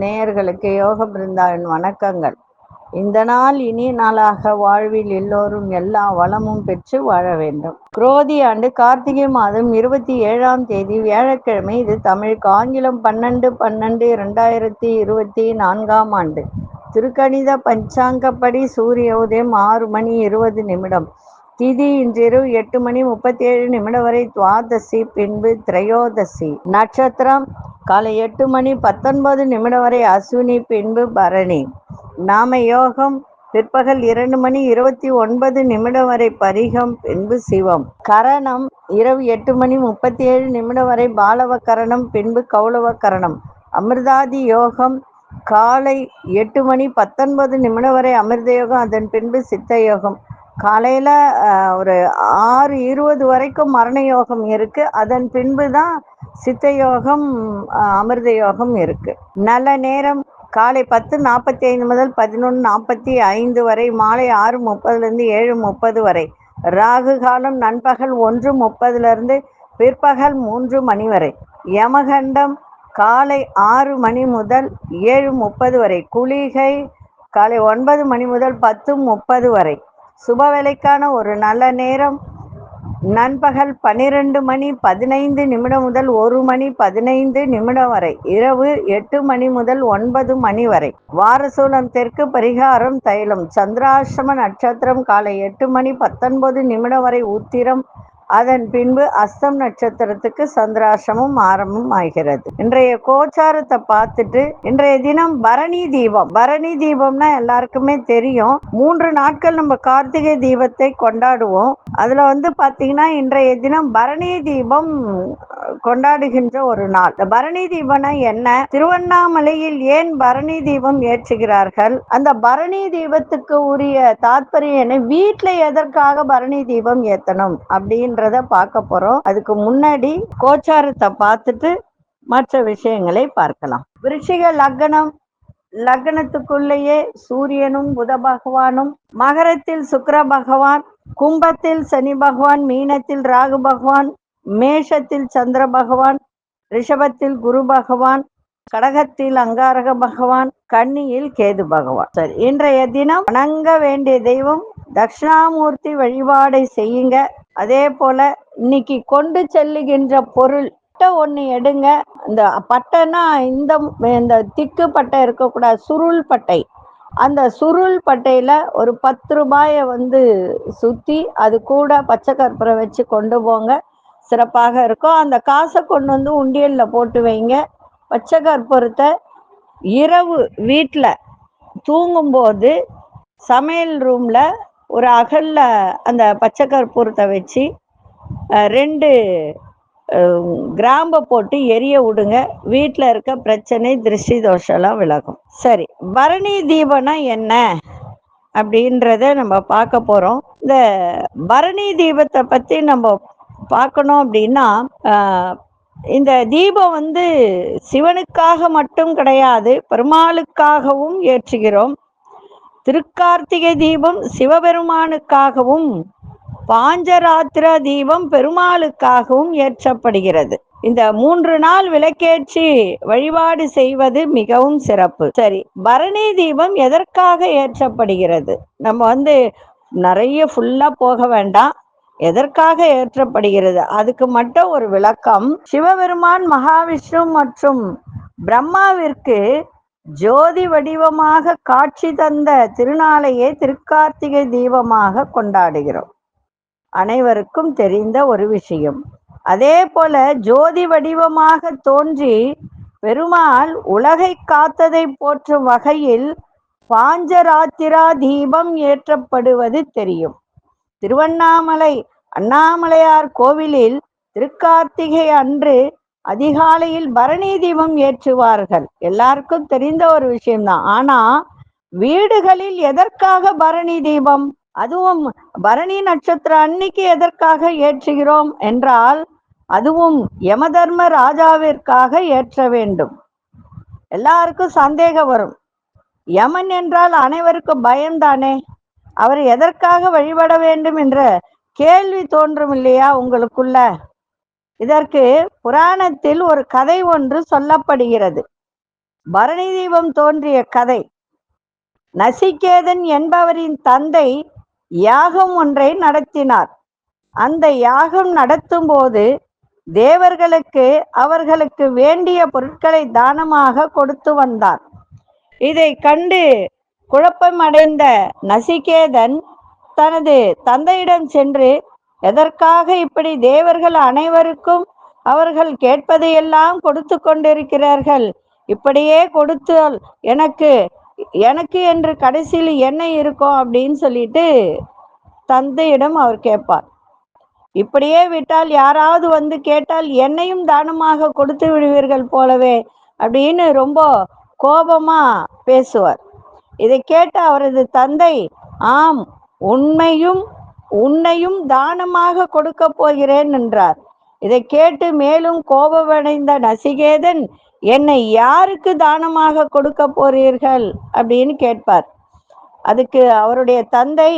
நேயர்களுக்கு யோக பிருந்தாவின் வணக்கங்கள். இந்த நாள் இனிய நாளாக வாழ்வில் எல்லோரும் எல்லா வளமும் பெற்று வாழ வேண்டும். குரோதி ஆண்டு கார்த்திகை மாதம் இருபத்தி ஏழாம் தேதி வியாழக்கிழமை. இது தமிழுக்கு ஆங்கிலம் பன்னெண்டு பன்னெண்டு இரண்டாயிரத்தி இருபத்தி நான்காம் ஆண்டு. திருக்கணித பஞ்சாங்கப்படி சூரிய உதயம் ஆறு மணி இருபது நிமிடம். திதி இன்றிரவு எட்டு மணி முப்பத்தி ஏழு நிமிடம் வரை துவாதசி பின்பு திரையோதசி. நட்சத்திரம் காலை எட்டு மணி பத்தொன்பது நிமிடம் வரை அஸ்வினி பின்பு பரணி. நாம யோகம் பிற்பகல் இரண்டு மணி இருபத்தி ஒன்பது நிமிடம் வரை பரிகம் பின்பு சிவம். கரணம் இரவு எட்டு மணி முப்பத்தி ஏழு நிமிடம் வரை பாலவ கரணம் பின்பு கௌளவ கரணம் அமிர்தாதி யோகம் காலை எட்டு மணி பத்தொன்பது நிமிடம் வரை அமிர்த யோகம் அதன் பின்பு சித்த யோகம். காலையில் ஒரு ஆறு இருபது வரைக்கும் மரண யோகம் இருக்கு. அதன் பின்பு தான் சித்த யோகம் அமிர்த யோகம் இருக்கு. நல்ல நேரம் காலை பத்து நாற்பத்தி ஐந்து முதல் பதினொன்று நாற்பத்தி ஐந்து வரை மாலை ஆறு முப்பதுலேருந்து ஏழு முப்பது வரை. ராகு காலம் நண்பகல் ஒன்று முப்பதுலேருந்து பிற்பகல் மூன்று மணி வரை. யமகண்டம் காலை ஆறு மணி முதல் ஏழு முப்பது வரை. குளிகை காலை ஒன்பது மணி முதல் பத்து முப்பது வரை. சுப வேலைக்கான ஒரு நல்ல நேரம். நண்பகல் பன்னிரண்டு மணி பதினைந்து நிமிடம் முதல் ஒரு மணி பதினைந்து நிமிடம் வரை. இரவு எட்டு மணி முதல் ஒன்பது மணி வரை. வாரசூலம் தெற்கு பரிகாரம் தைலம். சந்திராசிரம நட்சத்திரம் காலை எட்டு மணி பத்தொன்பது நிமிடம் வரை. உத்திரம் அதன் பின்பு அஸ்தம் நட்சத்திரத்துக்கு சந்திராசமும் ஆரம்பம் ஆகிறது. இன்றைய கோச்சாரத்தை பார்த்துட்டு இன்றைய தினம் பரணி தீபம். பரணி தீபம்னா எல்லாருக்குமே தெரியும். மூன்று நாட்கள் நம்ம கார்த்திகை தீபத்தை கொண்டாடுவோம். அதுல வந்து பாத்தீங்கன்னா இன்றைய தினம் பரணி தீபம் கொண்டாடுகின்ற ஒரு நாள். இந்த பரணி தீபம்னா என்ன? திருவண்ணாமலையில் ஏன் பரணி தீபம் ஏற்றுகிறார்கள்? அந்த பரணி தீபத்துக்கு உரிய தாத்பரியம் என்ன? வீட்டுல எதற்காக பரணி தீபம் ஏத்தணும்? அப்படின்னு அப்படின்றத பார்க்க போறோம். அதுக்கு முன்னாடி கோச்சாரத்தை பார்த்துட்டு மற்ற விஷயங்களை பார்க்கலாம். விருச்சிக லக்னம் லக்னத்துக்குள்ளேயே சூரியனும் புத பகவானும் மகரத்தில் சுக்கர பகவான் கும்பத்தில் சனி பகவான் மீனத்தில் ராகு பகவான் மேஷத்தில் சந்திர பகவான் ரிஷபத்தில் குரு பகவான் கடகத்தில் அங்காரக பகவான் கன்னியில் கேது பகவான். சரி இன்றைய தினம் வணங்க வேண்டிய தெய்வம் தட்சிணாமூர்த்தி வழிபாடை செய்யுங்க. அதே போல இன்னைக்கு கொண்டு செல்லுகின்ற பொருள் பட்டை ஒன்று எடுங்க. இந்த பட்டைனா இந்த இந்த திக்கு பட்டை இருக்கக்கூடாது சுருள் பட்டை. அந்த சுருள் பட்டையில ஒரு பத்து ரூபாயை வந்து சுத்தி அது கூட பச்சை கற்பூரம் வச்சு கொண்டு போங்க. சிறப்பாக இருக்கும். அந்த காசை கொண்டு வந்து உண்டியல்ல போட்டு வைங்க. பச்சை கற்பூரத்தை இரவு வீட்டில் தூங்கும்போது சமையல் ரூம்ல ஒரு அகல்ல அந்த பச்சை கற்பூரத்தை வச்சு ரெண்டு கிராம்பை போட்டு எரிய விடுங்க. வீட்டில் இருக்க பிரச்சனை திருஷ்டி தோஷம்லாம் விலகும். சரி பரணி தீபம்னா என்ன அப்படின்றத நம்ம பார்க்க போகிறோம் இந்த பரணி தீபத்தை பற்றி நம்ம பார்க்கணும் அப்படின்னா இந்த தீபம் வந்து சிவனுக்காக மட்டும் கிடையாது பெருமாளுக்காகவும் ஏற்றுகிறோம். திருக்கார்த்திகை தீபம் சிவபெருமானுக்காகவும் பாஞ்சராத்திர தீபம் பெருமாளுக்காகவும் ஏற்றப்படுகிறது. இந்த மூன்று நாள் விளக்கேற்றி வழிபாடு செய்வது மிகவும் சிறப்பு. சரி பரணி தீபம் எதற்காக ஏற்றப்படுகிறது? நம்ம வந்து நிறைய ஃபுல்லா போக வேண்டாம். எதற்காக ஏற்றப்படுகிறது? அதுக்கு மட்டும் ஒரு விளக்கம். சிவபெருமான் மகாவிஷ்ணு மற்றும் பிரம்மாவிற்கு ஜோதி வடிவமாக காட்சி தந்த திருநாளையே திருக்கார்த்திகை தீபமாக கொண்டாடுகிறோம். அனைவருக்கும் தெரிந்த ஒரு விஷயம். அதே போல ஜோதி வடிவமாக தோன்றி பெருமாள் உலகை காத்ததை போற்றும் வகையில் பாஞ்சராத்திரா தீபம் ஏற்றப்படுவது தெரியும். திருவண்ணாமலை அண்ணாமலையார் கோவிலில் திருக்கார்த்திகை அன்று அதிகாலையில் பரணி தீபம் ஏற்றுவார்கள். எல்லாருக்கும் தெரிந்த ஒரு விஷயம்தான். ஆனா வீடுகளில் எதற்காக பரணி தீபம்? அதுவும் பரணி நட்சத்திரம் அன்னைக்கு எதற்காக ஏற்றுகிறோம் என்றால் அதுவும் யமதர்ம ராஜாவிற்காக ஏற்ற வேண்டும். எல்லாருக்கும் சந்தேகம் வரும். யமன் என்றால் அனைவருக்கும் பயம்தானே? அவர் எதற்காக வழிபட வேண்டும் என்ற கேள்வி தோன்றும் இல்லையா உங்களுக்குள்ள? இதற்கு புராணத்தில் ஒரு கதை ஒன்று சொல்லப்படுகிறது. பரணி தீபம் தோன்றிய கதை. நசிகேதன் என்பவரின் தந்தை யாகம் ஒன்றை நடத்தினார். அந்த யாகம் நடத்தும் போது தேவர்களுக்கு அவர்களுக்கு வேண்டிய பொருட்களை தானமாக கொடுத்து வந்தார். இதை கண்டு குழப்பமடைந்த நசிகேதன் தனது தந்தையிடம் சென்று எதற்காக இப்படி தேவர்கள் அனைவருக்கும் அவர்கள் கேட்பதையெல்லாம் கொடுத்து கொண்டிருக்கிறார்கள்? இப்படியே கொடுத்தால் எனக்கு எனக்கு என்று கடைசியில் என்ன இருக்கும் அப்படின்னு சொல்லிட்டு தந்தையிடம் அவர் கேட்பார். இப்படியே விட்டால் யாராவது வந்து கேட்டால் என்னையும் தானமாக கொடுத்து விடுவீர்கள் போலவே அப்படின்னு ரொம்ப கோபமா பேசுவார். இதை கேட்ட அவரது தந்தை ஆம் உண்மையும் உன்னையும் தானமாக கொடுக்க போகிறேன் என்றார். இதை கேட்டு மேலும் கோபமடைந்த நசிகேதன் என்னை யாருக்கு தானமாக கொடுக்க போறீர்கள்? அப்படின்னு கேட்பார். அதுக்கு அவருடைய தந்தை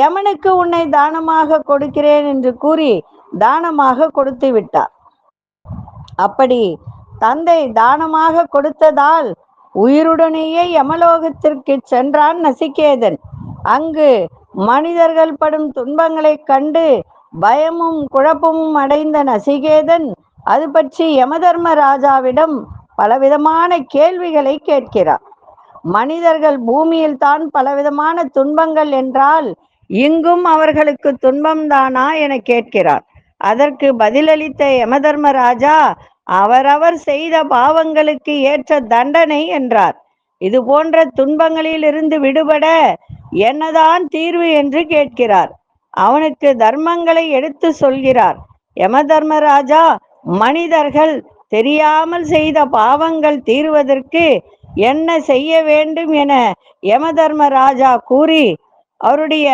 யமனுக்கு உன்னை தானமாக கொடுக்கிறேன் என்று கூறி தானமாக கொடுத்து விட்டார். அப்படி தந்தை தானமாக கொடுத்ததால் உயிருடனேயே யமலோகத்திற்கு சென்றான் நசிகேதன். அங்கு மனிதர்கள் படும் துன்பங்களைக் கண்டு பயமும் குழப்பமும் அடைந்த நசிகேதன் அது பற்றி யமதர்ம ராஜாவிடம் பலவிதமான கேள்விகளை கேட்கிறார். மனிதர்கள் பூமியில் தான் பலவிதமான துன்பங்கள் என்றால் இங்கும் அவர்களுக்கு துன்பம்தானா என கேட்கிறார். அதற்கு பதிலளித்த யமதர்ம ராஜா அவரவர் செய்த பாவங்களுக்கு ஏற்ற தண்டனை என்றார். இது போன்ற துன்பங்களில் இருந்து விடுபட என்னதான் தீர்வு என்று கேட்கிறார். அவனுக்கு தர்மங்களை எடுத்து சொல்கிறார். யம தர்மராஜா மனிதர்கள் தெரியாமல் செய்த பாவங்கள் தீர்வதற்கு என்ன செய்ய வேண்டும் என யம தர்மராஜா கூறி அவருடைய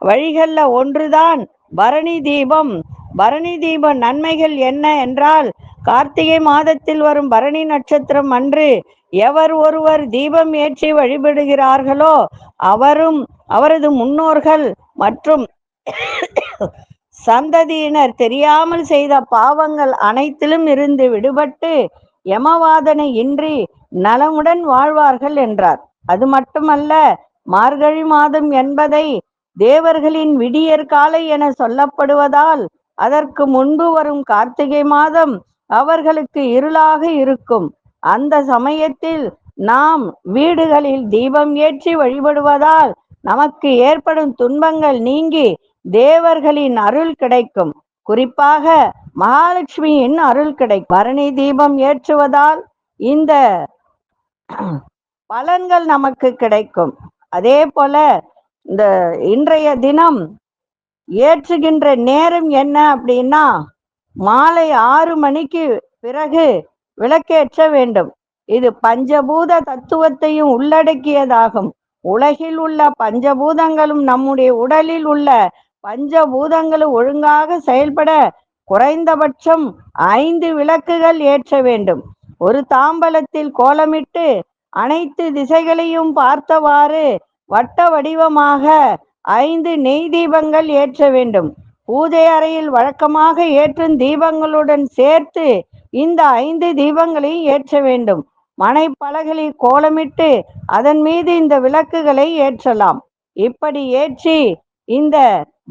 வழிகள்ல ஒன்றுதான் பரணி தீபம். பரணி தீப நன்மைகள் என்ன என்றால் கார்த்திகை மாதத்தில் வரும் பரணி நட்சத்திரம் அன்று எவர் ஒருவர் தீபம் ஏற்றி வழிபடுகிறார்களோ அவரும் அவரது முன்னோர்கள் மற்றும் சந்ததியினர் தெரியாமல் செய்த பாவங்கள் அனைத்திலும் இருந்து விடுபட்டு யமவாதனை இன்றி நலமுடன் வாழ்வார்கள் என்றார். அது மட்டுமல்ல மார்கழி மாதம் என்பதை தேவர்களின் விடியற் காலை என சொல்லப்படுவதால் அதற்கு முன்பு வரும் கார்த்திகை மாதம் அவர்களுக்கு இருளாக இருக்கும். அந்த சமயத்தில் நாம் வீடுகளில் தீபம் ஏற்றி வழிபடுவதால் நமக்கு ஏற்படும் துன்பங்கள் நீங்கி தேவர்களின் அருள் கிடைக்கும். குறிப்பாக மகாலட்சுமியின் அருள் கிடைக்கும். பரணி தீபம் ஏற்றுவதால் இந்த பலன்கள் நமக்கு கிடைக்கும். அதே போல இந்த இன்றைய தினம் ஏற்றுகின்ற நேரம் என்ன அப்படின்னா மாலை ஆறு மணிக்கு பிறகு விளக்கேற்ற வேண்டும். இது பஞ்சபூத தத்துவத்தையும் உள்ளடக்கியதாகும். உலகில் உள்ள பஞ்சபூதங்களும் நம்முடைய உடலில் உள்ள பஞ்சபூதங்களும் ஒழுங்காக செயல்பட குறைந்தபட்சம் ஐந்து விளக்குகள் ஏற்ற வேண்டும். ஒரு தாம்பலத்தில் கோலமிட்டு அனைத்து திசைகளையும் பார்த்தவாறு வட்ட வடிவமாக ஐந்து நெய் தீபங்கள் ஏற்ற வேண்டும். பூஜை அறையில் வழக்கமாக ஏற்றும் தீபங்களுடன் சேர்த்து இந்த ஐந்து தீபங்களையும் ஏற்ற வேண்டும். மனைப்பலகளில் கோலமிட்டு அதன் மீது இந்த விளக்குகளை ஏற்றலாம். இப்படி ஏற்றி இந்த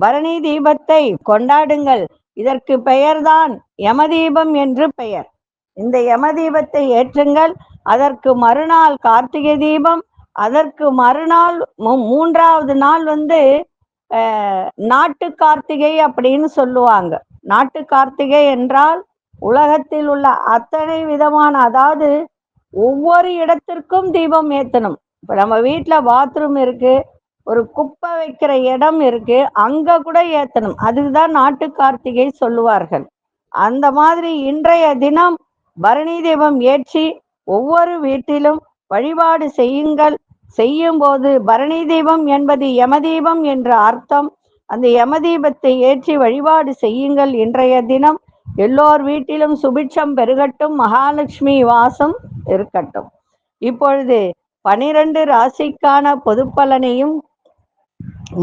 பரணி தீபத்தை கொண்டாடுங்கள். இதற்கு பெயர்தான் யமதீபம் என்று பெயர். இந்த யமதீபத்தை ஏற்றுங்கள். அதற்கு மறுநாள் கார்த்திகை தீபம். அதற்கு மறுநாள் மூன்றாவது நாள் வந்து நாட்டு கார்த்திகை அப்படின்னு சொல்லுவாங்க. நாட்டு கார்த்திகை என்றால் உலகத்தில் உள்ள அத்தனை விதமான அதாவது ஒவ்வொரு இடத்திற்கும் தீபம் ஏற்றணும் இப்போ நம்ம வீட்டில் பாத்ரூம் இருக்கு ஒரு குப்பை வைக்கிற இடம் இருக்கு அங்க கூட ஏத்தணும். அதுதான் நாட்டு கார்த்திகை சொல்லுவார்கள். அந்த மாதிரி இன்றைய தினம் பரணி தீபம் ஏற்றி ஒவ்வொரு வீட்டிலும் வழிபாடு செய்யுங்கள். செய்யும் போது பரணி தீபம் என்பது யமதீபம் என்ற அர்த்தம். அந்த யமதீபத்தை ஏற்றி வழிபாடு செய்யுங்கள் இன்றைய தினம். எல்லோர் வீட்டிலும் சுபிட்சம் பெருகட்டும் மகாலட்சுமி வாசம் இருக்கட்டும். இப்பொழுது பனிரெண்டு ராசிக்கான பொதுப்பலனையும்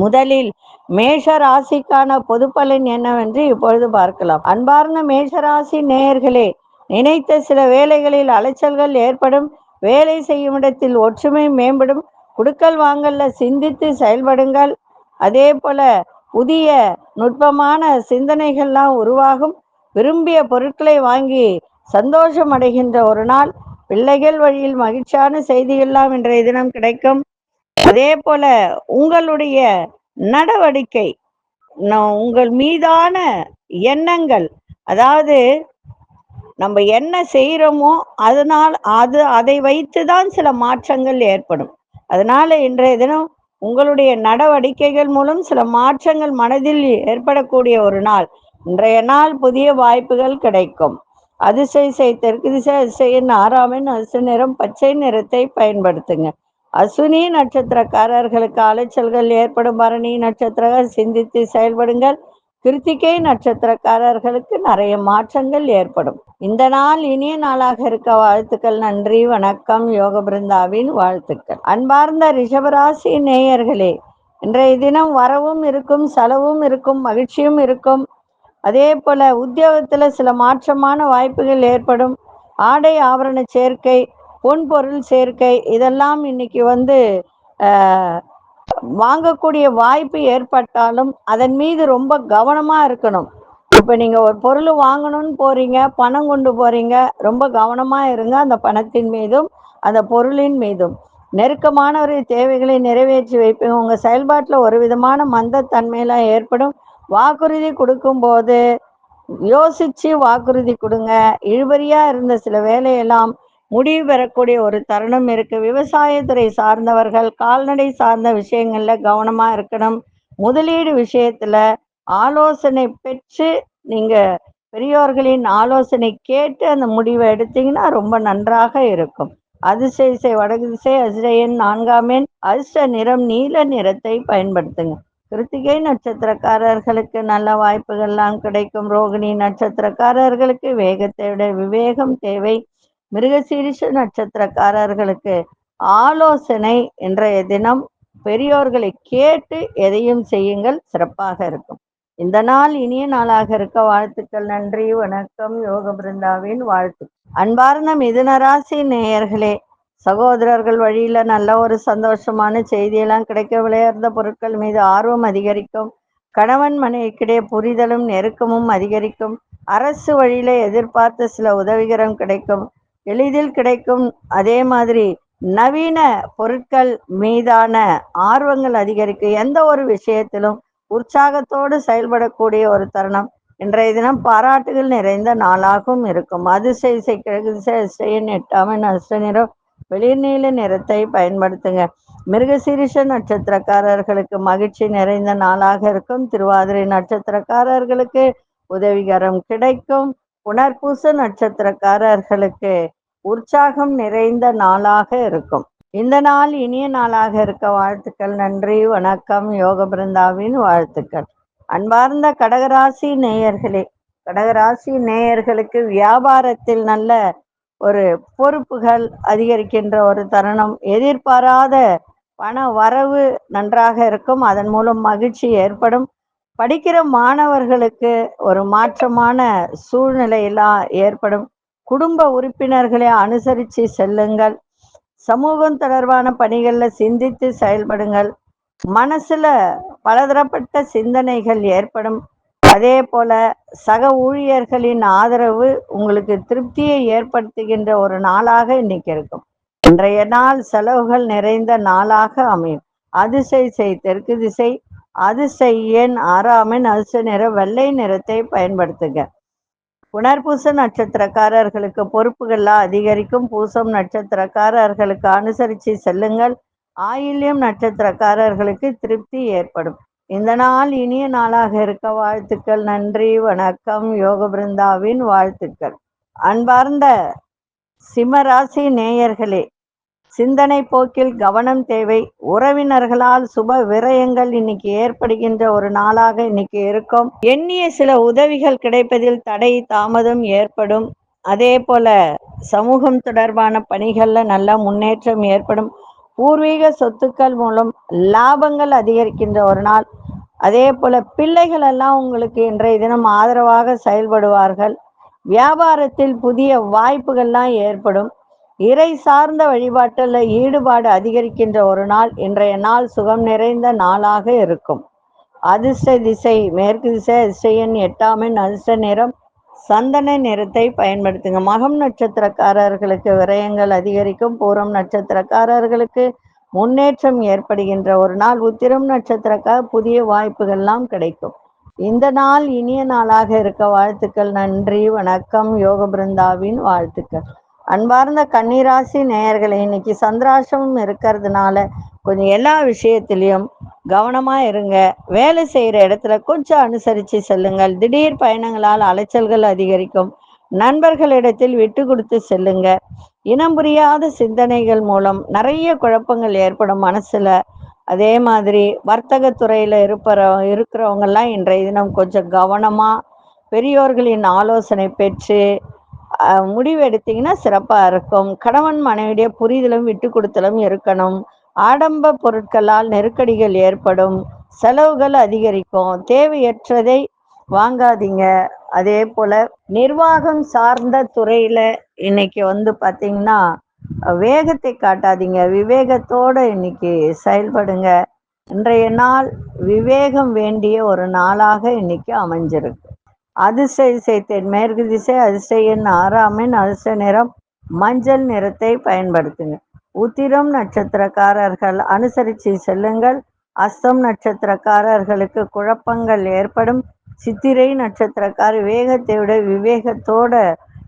முதலில் மேஷ ராசிக்கான பொதுப்பலன் என்னவென்று இப்பொழுது பார்க்கலாம். அன்பார்ந்த மேஷராசி நேயர்களே நினைத்த சில வேலைகளில் அலைச்சல்கள் ஏற்படும் வேலை செய்யும் இடத்தில் ஒற்றுமை மேம்படும் குடுக்கல் வாங்கல்ல சிந்தித்து செயல்படுங்கள். அதே போல புதிய நுட்பமான சிந்தனைகள்லாம் உருவாகும் விரும்பிய பொருட்களை வாங்கி சந்தோஷம் அடைகின்ற ஒரு நாள் பிள்ளைகள் வழியில் மகிழ்ச்சியான செய்திகள்லாம் இன்றைய தினம் கிடைக்கும். அதே போல உங்களுடைய நடவடிக்கை உங்கள் மீதான எண்ணங்கள் அதாவது நம்ம என்ன செய்கிறோமோ அதனால் அது அதை வைத்து தான் சில மாற்றங்கள் ஏற்படும். அதனால இன்றைய தினம் உங்களுடைய நடவடிக்கைகள் மூலம் சில மாற்றங்கள் மனதில் ஏற்படக்கூடிய ஒரு நாள். இன்றைய நாள் புதிய வாய்ப்புகள் கிடைக்கும். அதிசய செய் தெற்கு திசை அதிசயின் ஆறாமின் அசு நிறம் பச்சை நிறத்தை பயன்படுத்துங்க. அசுனி நட்சத்திரக்காரர்களுக்கு அலைச்சல்கள் ஏற்படும் பரணி நட்சத்திர சிந்தித்து செயல்படுங்கள். கிருத்திகை நட்சத்திரக்காரர்களுக்கு நிறைய மாற்றங்கள் ஏற்படும். இந்த நாள் இனிய நாளாக இருக்க வாழ்த்துக்கள் நன்றி வணக்கம் யோக பிருந்தாவின் வாழ்த்துக்கள். அன்பார்ந்த ரிஷபராசி நேயர்களே இன்றைய தினம் வரவும் இருக்கும் செலவும் இருக்கும் மகிழ்ச்சியும் இருக்கும். அதே போல உத்தியோகத்துல சில மாற்றமான வாய்ப்புகள் ஏற்படும். ஆடை ஆபரண சேர்க்கை பொன்பொருள் சேர்க்கை இதெல்லாம் இன்னைக்கு வந்து வாங்கக்கூடிய வாய்ப்பு ஏற்பட்டாலும் அதன் மீது ரொம்ப கவனமா இருக்கணும். இப்போ நீங்கள் ஒரு பொருள் வாங்கணும்னு போறீங்க பணம் கொண்டு போறீங்க ரொம்ப கவனமாக இருங்க அந்த பணத்தின் மீதும் அந்த பொருளின் மீதும். நெருக்கமானவருடைய தேவைகளை நிறைவேற்றி வைப்பீங்க. உங்கள் செயல்பாட்டில் ஒரு விதமான மந்தத்தன்மையெல்லாம் ஏற்படும். வாக்குறுதி கொடுக்கும்போது யோசிச்சு வாக்குறுதி கொடுங்க. இழுபறியா இருந்த சில வேலையெல்லாம் முடிவு பெறக்கூடிய ஒரு தருணம் இருக்கு. விவசாயத்துறை சார்ந்தவர்கள் கால்நடை சார்ந்த விஷயங்கள்ல கவனமா இருக்கணும். முதலீடு விஷயத்துல ஆலோசனை பெற்று நீங்க பெரியோர்களின் ஆலோசனை கேட்டு அந்த முடிவை எடுத்தீங்கன்னா ரொம்ப நன்றாக இருக்கும். அதிசய வடகு திசை அதிசயன் நான்காம் எண் அதிர்ஷ்ட நிறம் நீல நிறத்தை பயன்படுத்துங்க. கிருத்திகை நட்சத்திரக்காரர்களுக்கு நல்ல வாய்ப்புகள்லாம் கிடைக்கும். ரோகிணி நட்சத்திரக்காரர்களுக்கு வேகத்தை விட விவேகம் தேவை. மிருகசீரிஷ நட்சத்திரக்காரர்களுக்கு ஆலோசனை இன்றைய தினம். பெரியோர்களை கேட்டு எதையும் செய்யுங்கள். சிறப்பாக இருக்கும். இந்த நாள் இனிய நாளாக இருக்க வாழ்த்துக்கள். நன்றி வணக்கம். யோக பிருந்தாவின் வாழ்த்து. அன்பார்ந்த மிதுனராசி நேயர்களே சகோதரர்கள் வழியில நல்ல ஒரு சந்தோஷமான செய்தியெல்லாம் கிடைக்க விளையாடுற பொருட்கள் மீது ஆர்வம் அதிகரிக்கும். கணவன் மனைவிக்கிடையே புரிதலும் நெருக்கமும் அதிகரிக்கும். அரசு வழியில எதிர்பார்த்த சில உதவிகரம் கிடைக்கும். எளிதில் கிடைக்கும். அதே மாதிரி நவீன பொருட்கள் மீதான ஆர்வங்கள் அதிகரிக்கும் எந்த ஒரு விஷயத்திலும் உற்சாகத்தோடு செயல்படக்கூடிய ஒரு தருணம். இன்றைய தினம் பாராட்டுகள் நிறைந்த நாளாகவும் இருக்கும். அதிசய கிழக்கு திசை எட்டாமன் அஷ்ட வெளிர்நீல நிறத்தை பயன்படுத்துங்க. மிருகசீரிஷ நட்சத்திரக்காரர்களுக்கு மகிழ்ச்சி நிறைந்த நாளாக இருக்கும். திருவாதிரை நட்சத்திரக்காரர்களுக்கு உதவிகரம் கிடைக்கும். புனர்பூச நட்சத்திரக்காரர்களுக்கு உற்சாகம் நிறைந்த நாளாக இருக்கும். இந்த நாள் இனிய நாளாக இருக்க வாழ்த்துக்கள். நன்றி வணக்கம். யோக பிருந்தாவின் வாழ்த்துக்கள். அன்பார்ந்த கடகராசி நேயர்களே கடகராசி நேயர்களுக்கு வியாபாரத்தில் நல்ல ஒரு பொறுப்புகள் அதிகரிக்கின்ற ஒரு தருணம். எதிர்பாராத பண வரவு நன்றாக இருக்கும். அதன் மூலம் மகிழ்ச்சி ஏற்படும். படிக்கிற மாணவர்களுக்கு ஒரு மாற்றமான சூழ்நிலையெல்லாம் ஏற்படும். குடும்ப உறுப்பினர்களை அனுசரித்து செல்லுங்கள். சமூகம் தொடர்பான பணிகளில் சிந்தித்து செயல்படுங்கள். மனசுல பலதரப்பட்ட சிந்தனைகள் ஏற்படும். அதே போல சக ஊழியர்களின் ஆதரவு உங்களுக்கு திருப்தியை ஏற்படுத்துகின்ற ஒரு நாளாக இன்னைக்கு இருக்கும். இன்றைய நாள் செலவுகள் நிறைந்த நாளாக அமையும். அதிசை செய் தெற்கு திசை. அதிசை எண் ஆறாமின் அதிச நிற வெள்ளை நிறத்தை பயன்படுத்துங்க புனர்பூச நட்சத்திரக்காரர்களுக்கு பொறுப்புகள்லாம் அதிகரிக்கும். பூசம் நட்சத்திரக்காரர்களுக்கு அனுசரித்து செல்லுங்கள். ஆயில்யம் நட்சத்திரக்காரர்களுக்கு திருப்தி ஏற்படும். இந்த நாள் இனிய நாளாக இருக்க வாழ்த்துக்கள். நன்றி வணக்கம். யோக பிருந்தாவின் வாழ்த்துக்கள். அன்பார்ந்த சிம்மராசி நேயர்களே சிந்தனை போக்கில் கவனம் தேவை. உறவினர்களால் சுப விரயங்கள் இன்னைக்கு ஏற்படுகின்ற ஒரு நாளாக இன்னைக்கு இருக்கும். எண்ணிய சில உதவிகள் கிடைப்பதில் தடை தாமதம் ஏற்படும். அதே போல சமூகம் தொடர்பான பணிகளில் நல்ல முன்னேற்றம் ஏற்படும். பூர்வீக சொத்துக்கள் மூலம் லாபங்கள் அதிகரிக்கின்ற ஒரு நாள். அதே போல பிள்ளைகள் எல்லாம் உங்களுக்கு இன்றைய தினம் ஆதரவாக செயல்படுவார்கள். வியாபாரத்தில் புதிய வாய்ப்புகள்லாம் ஏற்படும். இறை சார்ந்த வழிபாட்டில் ஈடுபாடு அதிகரிக்கின்ற ஒரு நாள் இன்றைய நாள் சுகம் நிறைந்த நாளாக இருக்கும். அதிர்ஷ்ட திசை மேற்கு திசை அதிசையன் எட்டாம் எண் அதிர்ஷ்ட நிறம் சந்தன நிறத்தை பயன்படுத்துங்க. மகம் நட்சத்திரக்காரர்களுக்கு விரயங்கள் அதிகரிக்கும். பூரம் நட்சத்திரக்காரர்களுக்கு முன்னேற்றம் ஏற்படுகின்ற ஒரு நாள் உத்திரம் நட்சத்திரக்காக புதிய வாய்ப்புகள்லாம் கிடைக்கும். இந்த நாள் இனிய நாளாக இருக்க வாழ்த்துக்கள். நன்றி வணக்கம். யோக பிருந்தாவின் வாழ்த்துக்கள். அன்பார்ந்த கன்னிராசி நேயர்களை இன்னைக்கு சந்திராசமும் இருக்கிறதுனால கொஞ்சம் எல்லா விஷயத்திலையும் கவனமா இருங்க. வேலை செய்யற இடத்துல கொஞ்சம் அனுசரித்து செல்லுங்கள். திடீர் பயணங்களால் அலைச்சல்கள் அதிகரிக்கும். நண்பர்களிடத்தில் விட்டு கொடுத்து செல்லுங்க. இனம் புரியாத சிந்தனைகள் மூலம் நிறைய குழப்பங்கள் ஏற்படும் மனசுல. அதே மாதிரி வர்த்தக துறையில இருப்பற இருக்கிறவங்கெல்லாம் இன்றைய தினம் கொஞ்சம் கவனமா பெரியோர்களின் ஆலோசனை பெற்று முடிவு எடுத்தீங்கன்னா சிறப்பாக இருக்கும். கணவன் மனைவிடைய புரிதலும் விட்டு கொடுத்தலும் இருக்கணும். ஆடம்ப பொருட்களால் நெருக்கடிகள் ஏற்படும். செலவுகள் அதிகரிக்கும். தேவையற்றதை வாங்காதீங்க. அதே போல நிர்வாகம் சார்ந்த துறையில இன்னைக்கு வந்து பார்த்தீங்கன்னா வேகத்தை காட்டாதீங்க. விவேகத்தோடு இன்னைக்கு செயல்படுங்க. இன்றைய நாள் விவேகம் வேண்டிய ஒரு நாளாக இன்னைக்கு அமைஞ்சிருக்கு. அதிசய திசை தென்மேற்கு திசை அதிசயன் ஆறாமின் அதிசய நிறம் மஞ்சள் நிறத்தை பயன்படுத்துங்க. உத்திரம் நட்சத்திரக்காரர்கள் அனுசரித்து செல்லுங்கள். அஸ்தம் நட்சத்திரக்காரர்களுக்கு குழப்பங்கள் ஏற்படும். சித்திரை நட்சத்திரக்கார் வேகத்தை விட விவேகத்தோட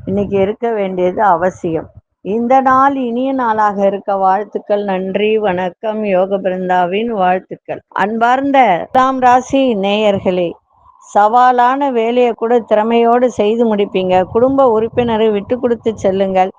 இன்னைக்கு இருக்க வேண்டியது அவசியம். இந்த நாள் இனிய நாளாக இருக்க வாழ்த்துக்கள் நன்றி வணக்கம் யோக பிருந்தாவின் வாழ்த்துக்கள். அன்பார்ந்த தாம் ராசி நேயர்களே சவாலான வேலையை கூட திறமையோடு செய்து முடிப்பீங்க. குடும்ப உறுப்பினரை விட்டு கொடுத்து செல்லுங்கள்.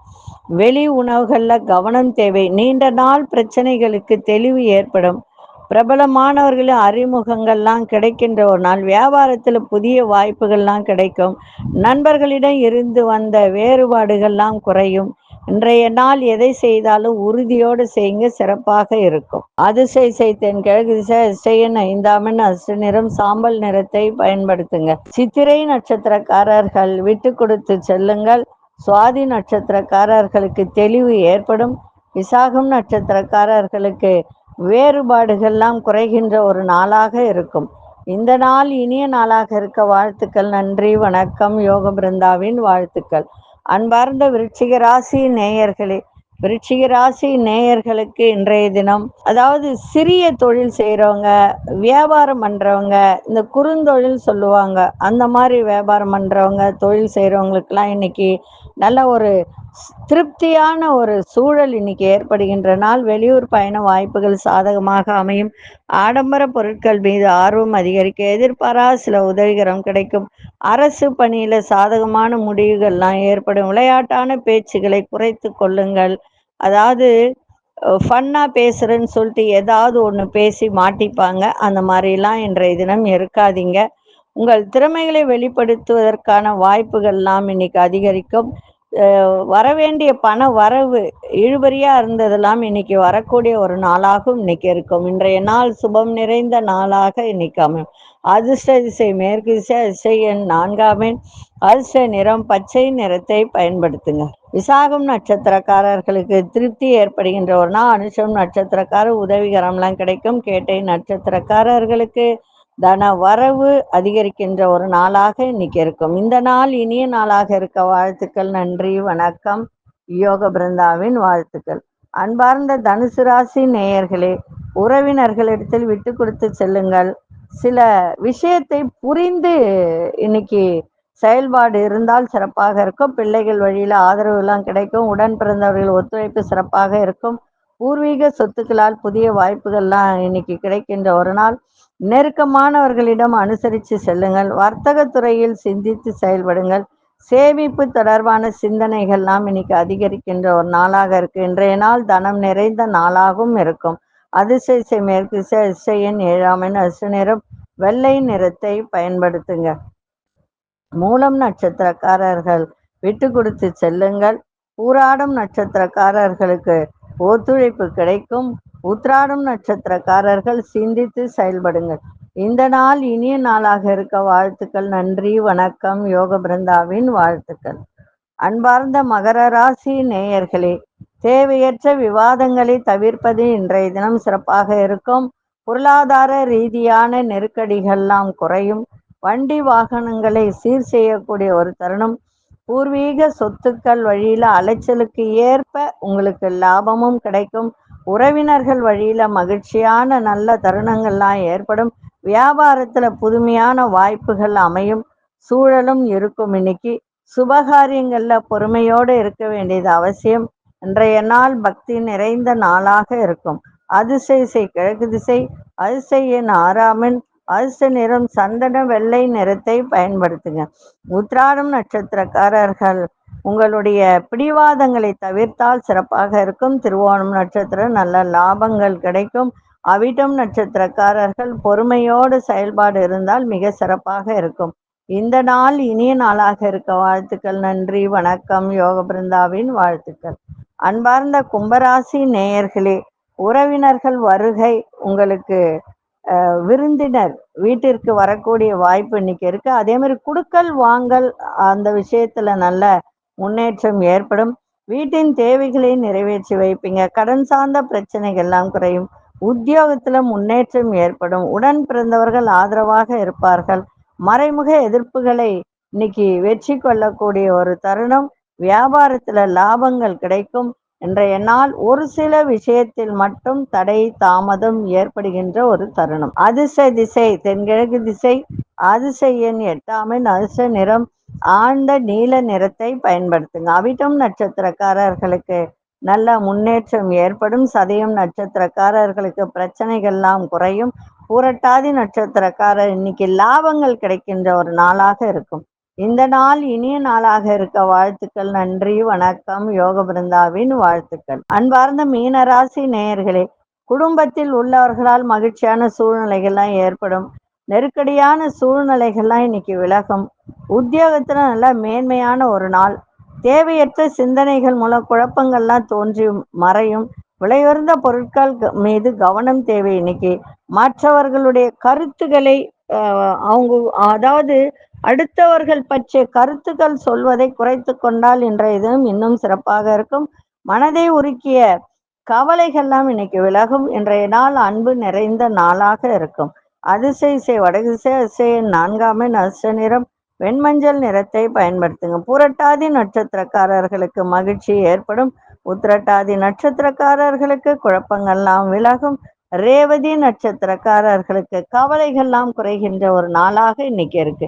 வெளி உணவுகளில் கவனம் தேவை. நீண்ட நாள் பிரச்சனைகளுக்கு தெளிவு ஏற்படும். பிரபலமானவர்களின் அறிமுகங்கள்லாம் கிடைக்கின்ற ஒரு நாள். வியாபாரத்தில் புதிய வாய்ப்புகள்லாம் கிடைக்கும். நண்பர்களிடம் இருந்து வந்த வேறுபாடுகள்லாம் குறையும். இன்றைய நாள் எதை செய்தாலும் உறுதியோடு செய்யுங்க சிறப்பாக இருக்கும். அதிசய செய்தேன் கிழக்கு திசை அதிசயன் ஐந்தாமன் அசு நிறம். சாம்பல் நிறத்தை பயன்படுத்துங்க. சித்திரை நட்சத்திரக்காரர்கள் விட்டு கொடுத்து செல்லுங்கள். சுவாதி நட்சத்திரக்காரர்களுக்கு தெளிவு ஏற்படும். விசாகம் நட்சத்திரக்காரர்களுக்கு வேறுபாடுகள்லாம் குறைகின்ற ஒரு நாளாக இருக்கும். இந்த நாள் இனிய நாளாக இருக்க வாழ்த்துக்கள் நன்றி வணக்கம் யோக பிருந்தாவின் வாழ்த்துக்கள். அன்பார்ந்த விருச்சிக ராசி நேயர்களே விருச்சிக ராசி நேயர்களுக்கு இன்றைய தினம் அதாவது சிறிய தொழில் செய்கிறவங்க வியாபாரம் பண்ணுறவங்க இந்த குறுந்தொழில் சொல்லுவாங்க அந்த மாதிரி வியாபாரம் பண்ணுறவங்க தொழில் செய்கிறவங்களுக்கெல்லாம் இன்னைக்கு நல்ல ஒரு திருப்தியான ஒரு சூழல் இன்னைக்கு ஏற்படுகின்ற நாள். வெளியூர் பயண வாய்ப்புகள் சாதகமாக அமையும். ஆடம்பர பொருட்கள் மீது ஆர்வம் அதிகரிக்க எதிர்பாரா சில உதவிகரம் கிடைக்கும். அரசு பணியில சாதகமான முடிவுகள்லாம் ஏற்படும். விளையாட்டான பேச்சுகளை குறைத்து கொள்ளுங்கள். அதாவது ஃபன்னாக பேசுகிறேன்னு சொல்லிட்டு ஏதாவது ஒன்று பேசி மாட்டிப்பாங்க. அந்த மாதிரிலாம் இன்றைய தினம் இருக்காதீங்க. உங்கள் திறமைகளை வெளிப்படுத்துவதற்கான வாய்ப்புகள்லாம் இன்னைக்கு அதிகரிக்கும். வரவேண்டிய பண வரவு இழுபறியாக இருந்ததெல்லாம் இன்னைக்கு வரக்கூடிய ஒரு நாளாகவும் இன்னைக்கு இருக்கும். இன்றைய நாள் சுபம் நிறைந்த நாளாக இன்னைக்கு அமையும். அதிர்ஷ்ட திசை மேற்கு திசை அதிர்ஷ்ட எண் நான்காமேன் அதிர்ஷ்ட நிறம் பச்சை நிறத்தை பயன்படுத்துங்க. விசாகம் நட்சத்திரக்காரர்களுக்கு திருப்தி ஏற்படுகின்ற ஒரு நாள். அனுஷம் நட்சத்திரக்காரர் உதவிகரம்லாம் கிடைக்கும். கேட்டை நட்சத்திரக்காரர்களுக்கு தன வரவு அதிகரிக்கின்ற ஒரு நாளாக இன்னைக்கு இருக்கும். இந்த நாள் இனிய நாளாக இருக்க வாழ்த்துக்கள் நன்றி வணக்கம். யோக பிருந்தாவின் வாழ்த்துக்கள். அன்பார்ந்த தனுசு ராசி நேயர்களே உறவினர்களிடத்தில் விட்டு கொடுத்து செல்லுங்கள். சில விஷயத்தை புரிந்து இன்னைக்கு செயல்பாடு இருந்தால் சிறப்பாக இருக்கும். பிள்ளைகள் வழியில் ஆதரவு எல்லாம் கிடைக்கும். உடன் பிறந்தவர்கள் ஒத்துழைப்பு சிறப்பாக இருக்கும். பூர்வீக சொத்துக்களால் புதிய வாய்ப்புகள்லாம் இன்னைக்கு கிடைக்கின்ற ஒரு நாள். நெருக்கமானவர்களிடம் அனுசரித்து செல்லுங்கள். வர்த்தக துறையில் சிந்தித்து செயல்படுங்கள். சேமிப்பு தொடர்பான சிந்தனைகள்லாம் இன்னைக்கு அதிகரிக்கின்ற ஒரு நாளாக இருக்கு. இன்றைய நாள் தனம் நிறைந்த நாளாகவும் இருக்கும். அதிசய மேற்கு இசையின் ஏழாமின் அசு நிறம். வெள்ளை நிறத்தை பயன்படுத்துங்க. மூலம் நட்சத்திரக்காரர்கள் விட்டு கொடுத்து செல்லுங்கள். ஊராடும் நட்சத்திரக்காரர்களுக்கு ஒத்துழைப்பு கிடைக்கும். உத்ராடம் நட்சத்திரக்காரர்கள் சிந்தித்து செயல்படுங்கள். இந்த நாள் இனிய நாளாக இருக்க வாழ்த்துக்கள். நன்றி வணக்கம். யோக பிருந்தாவின் வாழ்த்துக்கள். அன்பார்ந்த மகர ராசி நேயர்களே தேவையற்ற விவாதங்களை தவிர்ப்பது இன்றைய தினம் சிறப்பாக இருக்கும். பொருளாதார ரீதியான நெருக்கடிகள்லாம் குறையும். வண்டி வாகனங்களை சீர் செய்யக்கூடிய ஒரு தருணம். பூர்வீக சொத்துக்கள் வழியில அலைச்சலுக்கு ஏற்ப உங்களுக்கு லாபமும் கிடைக்கும். உறவினர்கள் வழியில மகிழ்ச்சியான நல்ல தருணங்கள்லாம் ஏற்படும். வியாபாரத்துல புதுமையான வாய்ப்புகள் அமையும். சூழலும் இருக்கும் இன்னைக்கு. சுபகாரியங்கள்ல பொறுமையோடு இருக்க வேண்டியது அவசியம். இன்றைய நாள் பக்தி நிறைந்த நாளாக இருக்கும். அதிசைசை கிழக்கு திசை அதிசய எண் ஆறாமின் அரிச நிறம் சந்தன வெள்ளை நிறத்தை பயன்படுத்துங்க. உத்ராடம் நட்சத்திரக்காரர்கள் உங்களுடைய பிடிவாதங்களை தவிர்த்தால் சிறப்பாக இருக்கும். திருவோணம் நட்சத்திரம் நல்ல லாபங்கள் கிடைக்கும். அவிட்டம் நட்சத்திரக்காரர்கள் பொறுமையோடு செயல்பாடு இருந்தால் மிக சிறப்பாக இருக்கும். இந்த நாள் இனிய நாளாக இருக்க வாழ்த்துக்கள். நன்றி வணக்கம். யோக பிருந்தாவின் வாழ்த்துக்கள். அன்பார்ந்த கும்பராசி நேயர்களே உறவினர்கள் வருகை உங்களுக்கு விருந்தினர் வீட்டிற்கு வரக்கூடிய வாய்ப்பு இன்னைக்கு இருக்கு. அதே மாதிரி குடுக்கல் வாங்கல் அந்த விஷயத்துல நல்ல முன்னேற்றம் ஏற்படும். வீட்டின் தேவைகளை நிறைவேற்றி வைப்பீங்க. கடன் சார்ந்த பிரச்சனைகள் எல்லாம் குறையும். உத்தியோகத்துல முன்னேற்றம் ஏற்படும். உடன் பிறந்தவர்கள் ஆதரவாக இருப்பார்கள். மறைமுக எதிர்ப்புகளை இன்னைக்கு வெற்றி கொள்ளக்கூடிய ஒரு தருணம். வியாபாரத்துல லாபங்கள் கிடைக்கும். இன்றைய நாள் ஒரு சில விஷயத்தில் மட்டும் தடை தாமதம் ஏற்படுகின்ற ஒரு தருணம். அதிர்ஷ்ட திசை தென்கிழக்கு திசை அதிசய எண் எட்டாமின் அதிர்ஷ்ட நிறம் ஆழ்ந்த நீல நிறத்தை பயன்படுத்துங்க. அவிட்டம் நட்சத்திரக்காரர்களுக்கு நல்ல முன்னேற்றம் ஏற்படும். சதயம் நட்சத்திரக்காரர்களுக்கு பிரச்சனைகள்லாம் குறையும். பூரட்டாதி நட்சத்திரக்காரர் இன்னைக்கு லாபங்கள் கிடைக்கின்ற ஒரு நாளாக இருக்கும். இந்த நாள் இனிய நாளாக இருக்க வாழ்த்துக்கள் நன்றி வணக்கம் யோக பிருந்தாவின் வாழ்த்துக்கள். அன்பார்ந்த மீனராசி நேயர்களே குடும்பத்தில் உள்ளவர்களால் மகிழ்ச்சியான சூழ்நிலைகள்லாம் ஏற்படும். நெருக்கடியான சூழ்நிலைகள்லாம் இன்னைக்கு விலகும். உத்தியோகத்துல நல்ல மேன்மையான ஒரு நாள். தேவையற்ற சிந்தனைகள் மூலம் குழப்பங்கள்லாம் தோன்றி மறையும். விலையுயர்ந்த பொருட்கள் க- மீது கவனம் தேவை இன்னைக்கு. மற்றவர்களுடைய கருத்துக்களை அவங்க அதாவது அடுத்தவர்கள் பற்றிய கருத்துக்கள் சொல்வதை குறைத்து கொண்டால் இன்றைய தினம் இன்னும் சிறப்பாக இருக்கும். மனதை உருக்கிய கவலைகள்லாம் இன்னைக்கு விலகும். இன்றைய நாள் அன்பு நிறைந்த நாளாக இருக்கும். அதிசய இசை வடதிசை அதிசய நான்காமே நஷ்ட நிறம் வெண்மஞ்சள் நிறத்தை பயன்படுத்துங்க. புரட்டாதி நட்சத்திரக்காரர்களுக்கு மகிழ்ச்சி ஏற்படும். உத்திரட்டாதி நட்சத்திரக்காரர்களுக்கு குழப்பங்கள்லாம் விலகும். ரேவதி நட்சத்திரக்காரர்களுக்கு கவலைகள்லாம் குறைகின்ற ஒரு நாளாக இன்னைக்கு இருக்கு.